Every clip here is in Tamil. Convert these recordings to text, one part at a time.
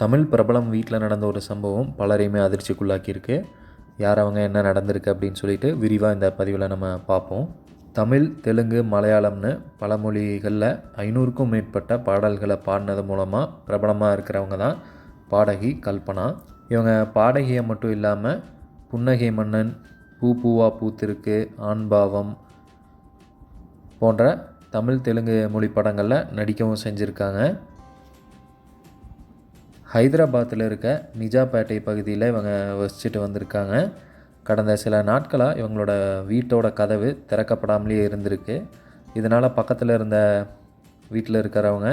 தமிழ் பிரபலம் வீட்டில் நடந்த ஒரு சம்பவம் பலரையுமே அதிர்ச்சிக்குள்ளாக்கியிருக்கு. யார் அவங்க என்ன நடந்திருக்கு அப்படின்னு சொல்லிட்டு விரிவாக இந்த பதிவில் நம்ம பார்ப்போம். தமிழ் தெலுங்கு மலையாளம்னு பல மொழிகளில் ஐநூறுக்கும் மேற்பட்ட பாடல்களை பாடினது மூலமாக பிரபலமாக இருக்கிறவங்க தான் பாடகி கல்பனா. இவங்க பாடகியை மட்டும் இல்லாமல் புன்னகை மன்னன் பூ பூவா பூத்திருக்கு ஆண்பாவம் போன்ற தமிழ் தெலுங்கு மொழி படங்களில் நடிக்கவும் செஞ்சுருக்காங்க. ஹைதராபாத்தில் இருக்க நிஜாப்பேட்டை பகுதியில் இவங்க வசிச்சுட்டு வந்திருக்காங்க. கடந்த சில நாட்களாக இவங்களோட வீட்டோட கதவு திறக்கப்படாமலே இருந்திருக்கு. இதனால் பக்கத்தில் இருந்த வீட்டில் இருக்கிறவங்க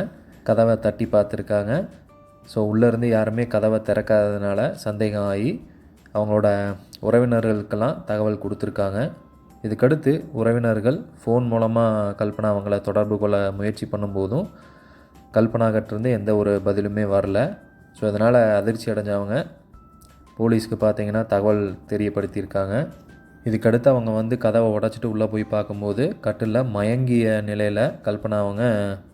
கதவை தட்டி பார்த்துருக்காங்க. ஸோ உள்ளேருந்து யாருமே கதவை திறக்காததுனால சந்தேகம் ஆகி அவங்களோட உறவினர்களுக்கெல்லாம் தகவல் கொடுத்துருக்காங்க. இதுக்கடுத்து உறவினர்கள் ஃபோன் மூலமாக கல்பனா அவங்கள தொடர்பு கொள்ள முயற்சி பண்ணும்போதும் கல்பனாகிட்டேருந்து எந்த ஒரு பதிலுமே வரல. ஸோ அதனால் அதிர்ச்சி அடைஞ்சவங்க போலீஸ்க்கு பார்த்தீங்கன்னா தகவல் தெரியப்படுத்தியிருக்காங்க. இதுக்கடுத்து அவங்க வந்து கதவை உடச்சிட்டு உள்ளே போய் பார்க்கும்போது கட்டிலில் மயங்கிய நிலையில் கல்பனா அவங்க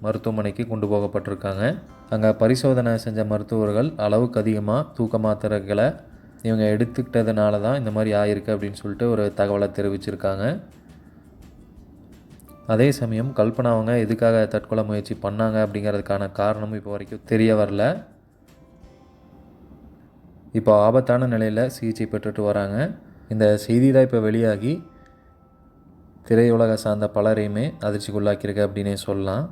மருத்துவமனைக்கு கொண்டு போகப்பட்டிருக்காங்க. அங்கே பரிசோதனை செஞ்ச மருத்துவர்கள் அளவுக்கு அதிகமாக தூக்க மாத்திரைகளை இவங்க எடுத்துக்கிட்டதுனால தான் இந்த மாதிரி ஆயிருக்கு அப்படின்னு சொல்லிட்டு ஒரு தகவலை தெரிவிச்சிருக்காங்க. அதே சமயம் கல்பனா அவங்க எதுக்காக தற்கொலை முயற்சி பண்ணாங்க அப்படிங்கிறதுக்கான காரணமும் இப்போ வரைக்கும் தெரிய வரல. இப்போ ஆபத்தான நிலையில் சிகிச்சை பெற்றுட்டு வராங்க. இந்த செய்தி தான் இப்போ வெளியாகி திரையுலக சார்ந்த பலரையுமே அதிர்ச்சிக்குள்ளாக்கியிருக்கு அப்படின்னே சொல்லலாம்.